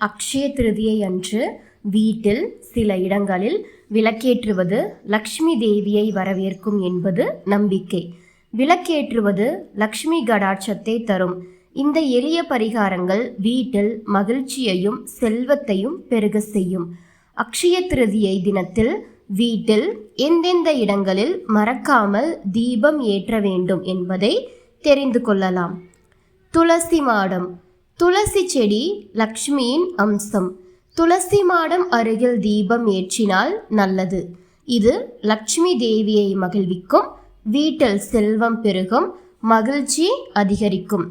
அக்ஷய திருதியை அன்று வீட்டில் சில இடங்களில் விளக்கேற்றுவது லக்ஷ்மி தேவியை வரவேற்கும் என்பது நம்பிக்கை. விளக்கேற்றுவது லக்ஷ்மி கடாட்சத்தை தரும். இந்த எளிய பரிகாரங்கள் வீட்டில் மகிழ்ச்சியையும் செல்வத்தையும் பெருக செய்யும். அக்ஷய திருதியை தினத்தில் வீட்டில் எந்தெந்த இடங்களில் மறக்காமல் தீபம் ஏற்ற வேண்டும் என்பதை தெரிந்து கொள்ளலாம். துளசி மாடம். துளசி செடி லக்ஷ்மியின் அம்சம். துளசி மாடம் அருகில் தீபம் ஏற்றினால் நல்லது. இது லக்ஷ்மி தேவியை மகிழ்விக்கும் வீட்டில் செல்வம் பெருகும் மகிழ்ச்சி அதிகரிக்கும்.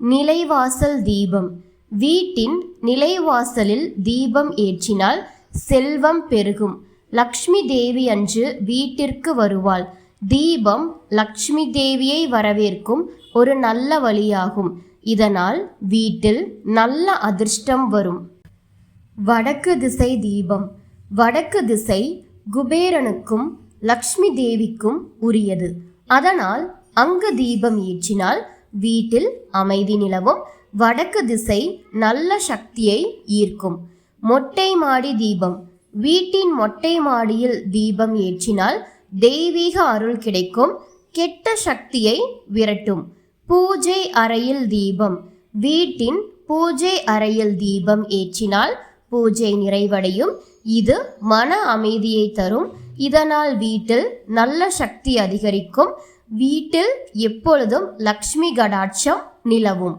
நிலைவாசல் தீபம். வீட்டின் நிலைவாசலில் தீபம் ஏற்றினால் செல்வம் பெருகும். லக்ஷ்மி தேவி அன்று வீட்டிற்கு வருவாள். தீபம் லக்ஷ்மி தேவியை வரவேற்கும் ஒரு நல்ல வழியாகும். இதனால் வீட்டில் நல்ல அதிர்ஷ்டம் வரும். வடக்கு திசை தீபம். வடக்கு திசை குபேரனுக்கும் லக்ஷ்மி தேவிக்கும் உரியது. அதனால் அங்கு தீபம் ஏற்றினால் வீட்டில் அமைதி நிலவும். வடக்கு திசை நல்ல சக்தியை ஈர்க்கும். மொட்டை மாடி தீபம். வீட்டின் மொட்டை மாடியில் தீபம் ஏற்றினால் தெய்வீக அருள் கிடைக்கும். கெட்ட சக்தியை விரட்டும். பூஜை அறையில் தீபம். வீட்டின் பூஜை அறையில் தீபம் ஏற்றினால் பூஜை நிறைவடையும். இது மன அமைதியை தரும். இதனால் வீட்டில் நல்ல சக்தி அதிகரிக்கும். வீட்டில் எப்பொழுதும் லக்ஷ்மி கடாட்சம் நிலவும்.